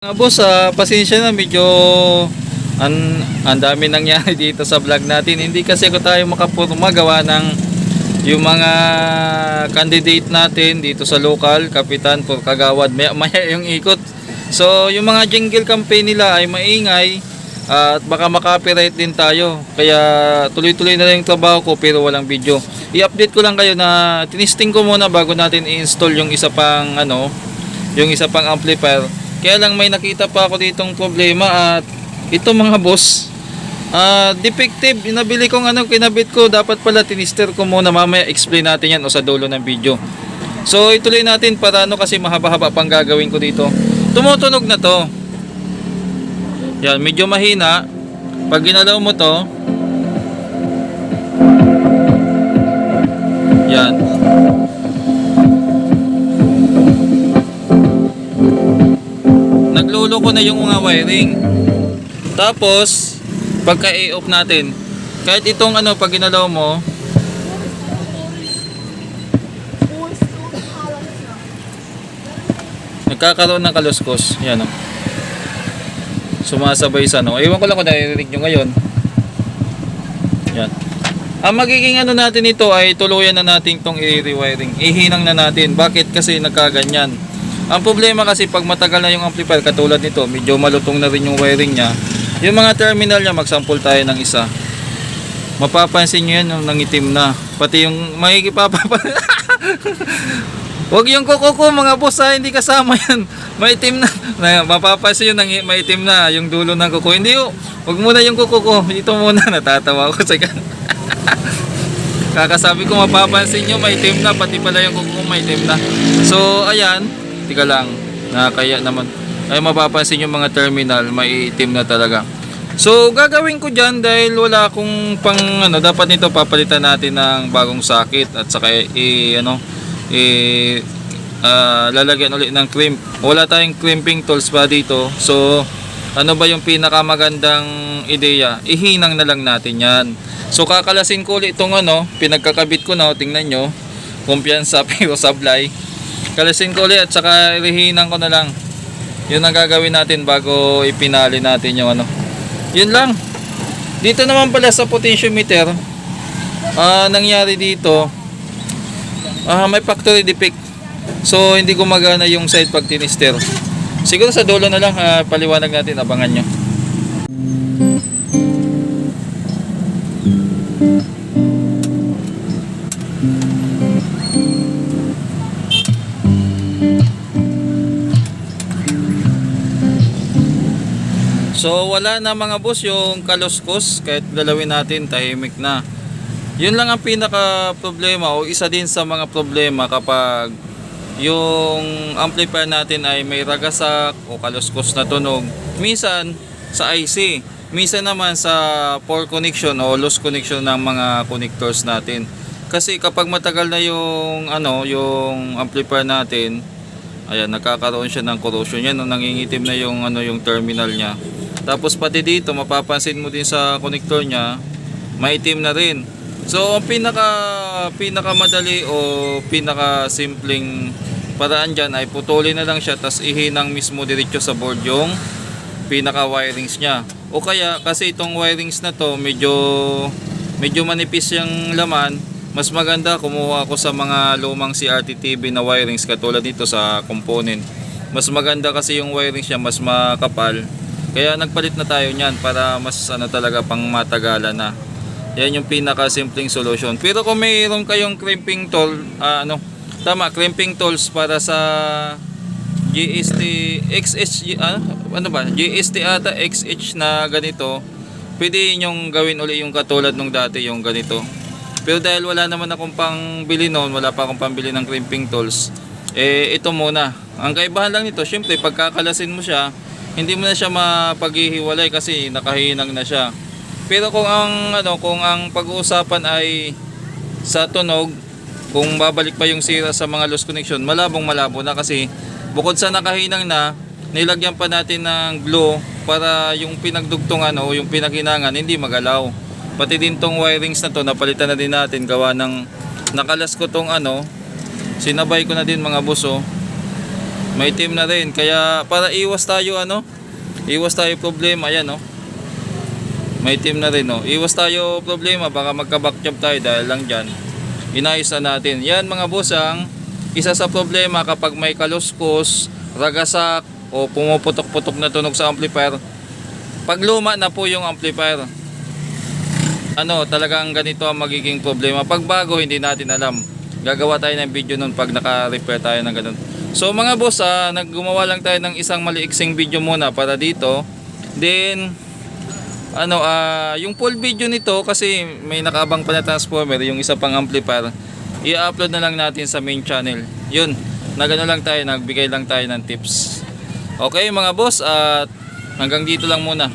Mga boss, ah, pasensya na medyo an ang dami nangyari dito sa vlog natin. Hindi kasi ko tayo makapurma gawa ng yung mga candidate natin dito sa local, Kapitan por Kagawad, maya, maya yung ikot. So, yung mga jingle campaign nila ay maingay at baka makapiright din tayo. Kaya tuloy-tuloy na lang yung trabaho ko pero walang video. I-update ko lang kayo na tinisting ko muna bago natin i-install yung isa pang ano, yung isa pang amplifier. Kaya lang may nakita pa ako ditong problema at ito mga boss, ah defective, inabili kong ano, kinabit ko, dapat pala tinister ko muna, mamaya explain natin yan o sa dulo ng video. So ituloy natin para ano kasi mahaba-haba pang gagawin ko dito. Tumutunog na to. Yan, medyo mahina. Pag ginalaw mo to, yan. Ko na yung mga wiring. Tapos, pagka i-off natin, kahit itong ano, pag ginalaw mo, nagkakaroon ng kaluskos. Yan o. Sumasabay sa ano. Ewan ko lang kung naririnig nyo ngayon. Yan. Ang magiging ano natin ito ay tuluyan na natin itong i-rewiring. Ihinang na natin. Bakit? Kasi nagkaganyan. Ang problema kasi pag matagal na yung amplifier katulad nito, medyo malutong na rin yung wiring niya. Yung mga terminal niya, magsample tayo ng isa. Mapapansin nyo yan yung nangitim na. Pati yung makikipapapa. Huwag yung kuko ko mga boss ha, hindi kasama yan. Maitim na. na mapapansin yun nang maitim na yung dulo ng kuko. Hindi oh. Huwag muna yung kuko ko. Ito muna natatawa ako sa Kakasabi ko mapapansin nyo maitim na pati pala yung kuko ko maitim na. So ayan, tika lang. Nakakaya naman. Ay mapapansin yung mga terminal maiitim na talaga. So gagawin ko dyan dahil wala akong pang ano dapat nito papalitan natin ng bagong sakit at saka i ano i ah, lalagyan ulit ng crimp. Wala tayong crimping tools pa dito. So ano ba yung pinakamagandang ideya? Ihinang na lang natin yan. So kakalasin ko ulit itong ano, pinagkakabit ko na, tingnan nyo. Kumpiyansa pero sablay. Kalasin ko ulit at saka ihinang ko na lang. Yun ang gagawin natin bago ipinali natin yung ano. Yun lang. Dito naman pala sa potentiometer, ah nangyari dito, ah may factory defect. So hindi gumagana yung side pag tinister. Siguro sa dulo na lang ah, paliwanag natin abangan nyo. So wala na mga boss yung kaluskos kahit dalawin natin tahimik na. Yun lang ang pinaka problema o isa din sa mga problema kapag yung amplifier natin ay may ragasak o kaluskos na tunog. Minsan sa IC, minsan naman sa poor connection o loose connection ng mga connectors natin. Kasi kapag matagal na yung ano, yung amplifier natin, ayan nagkakaroon siya ng corrosion yan, nangingitim na yung ano yung terminal niya. Tapos pati dito mapapansin mo din sa connector niya, maitim na rin. So ang pinaka pinaka madali o pinaka simpleng paraan diyan ay putulin na lang siya tas ihinang mismo diretso sa board yung pinaka wirings niya. O kaya kasi itong wirings na to medyo medyo manipis yung laman, mas maganda kumuha ako sa mga lumang CRT TV na wirings katulad dito sa component. Mas maganda kasi yung wirings niya mas makapal. Kaya nagpalit na tayo niyan para mas ano talaga pang matagalan na. Yan yung pinaka simpleng solution. Pero kung mayroon kayong crimping tool, ah, ano, tama, crimping tools para sa GST XH ano, ano ba? GST ata XH na ganito. Pwede yung gawin uli yung katulad nung dati yung ganito. Pero dahil wala naman akong pangbili noon, wala pa akong pambili ng crimping tools, eh ito muna. Ang kaibahan lang nito, syempre pagkakalasin mo siya, hindi mo na siya mapaghihiwalay kasi nakahinang na siya. Pero kung ang ano, kung ang pag-uusapan ay sa tunog, kung babalik pa yung sira sa mga loose connection, malabong malabo na kasi bukod sa nakahinang na, nilagyan pa natin ng glue para yung pinagdugtungan o yung pinaghinangan hindi magalaw. Pati din tong wirings na to, napalitan na din natin gawa ng nakalas ko tong ano, sinabay ko na din mga buso. May team na rin. Kaya para iwas tayo ano, iwas tayo problema. Ayan. May team na rin oh. Iwas tayo problema. Baka magka-backjump tayo dahil lang dyan. Inayos na natin. Yan mga boss ang isa sa problema kapag may kaluskos, ragasak, o pumuputok-putok na tunog sa amplifier. Pag luma na po yung amplifier, ano, talagang ganito ang magiging problema. Pag bago, hindi natin alam. Gagawa tayo ng video nun pag naka-repair tayo ng ganun. So mga boss, ah, naggumawa lang tayo ng isang maliiksing video muna para dito. Then, ano, ah, yung full video nito kasi may nakaabang pa na transformer, yung isa pang amplifier, i-upload na lang natin sa main channel. Yun, nagano lang tayo, nagbigay lang tayo ng tips. Okay mga boss, at hanggang dito lang muna.